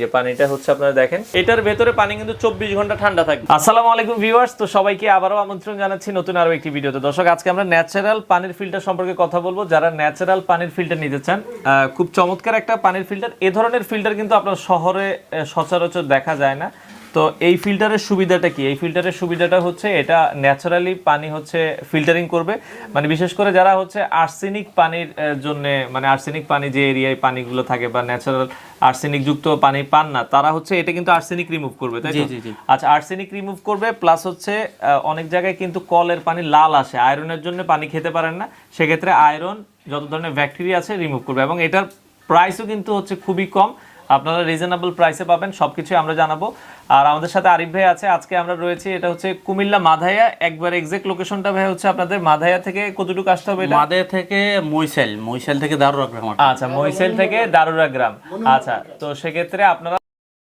যে পানিটা হচ্ছে আপনারা দেখেন, এটার ভেতরে পানি কিন্তু চব্বিশ ঘণ্টা ঠান্ডা থাকবে। আসসালামু আলাইকুম ভিউয়ার্স তো সবাইকে আবারও আমন্ত্রণ জানাচ্ছি নতুন আরও একটি ভিডিওতে। দর্শক, আজকে আমরা ন্যাচারাল পানির ফিল্টার সম্পর্কে কথা বলব। যারা ন্যাচারাল পানির ফিল্টার নিতে চান খুব চমৎকার একটা পানির ফিল্টার এ ধরনের ফিল্টার কিন্তু আপনার শহরে সচরাচর দেখা যায় না। তো এই ফিল্টারের সুবিধাটা কি? এই ফিল্টারের সুবিধাটা হচ্ছে এটা ন্যাচারালি পানি হচ্ছে ফিল্টারিং করবে। মানে বিশেষ করে যারা হচ্ছে আর্সেনিক পানির জন্য মানে আর্সেনিক পানি যে এরিয়ায় পানিগুলো থাকে বা ন্যাচারাল আর্সেনিক যুক্ত পানি পান না তারা হচ্ছে এটা কিন্তু আর্সেনিক রিমুভ করবে তাই তো। আচ্ছা আর্সেনিক রিমুভ করবে প্লাস হচ্ছে অনেক জায়গায় কিন্তু কলের পানি লাল আসে। আয়রনের জন্য পানি খেতে পারেন না সেক্ষেত্রে আয়রন যত ধরনের ব্যাকটেরিয়া আছে রিমুভ করবে। এবং এটার প্রাইসও কিন্তু হচ্ছে খুবই কম। আপনারা রিজনেবল প্রাইসে পাবেন সব কিছুই আমরা জানাব। আর আমাদের সাথে আরিফ ভাই আছে আজকে আমরা রয়েছি এটা হচ্ছে কুমিল্লা মাধায়া একবার এক্সাক্ট লোকেশনটা ভাই হচ্ছে আপনাদের মাধায়া থেকে কতটুকু আসতে হবে এটা? মাদে থেকে মইসেল মইসেল থেকে দারুরা গ্রাম। আচ্ছা মৈশাল থেকে দারুরা গ্রাম। আচ্ছা তো সেক্ষেত্রে আপনারা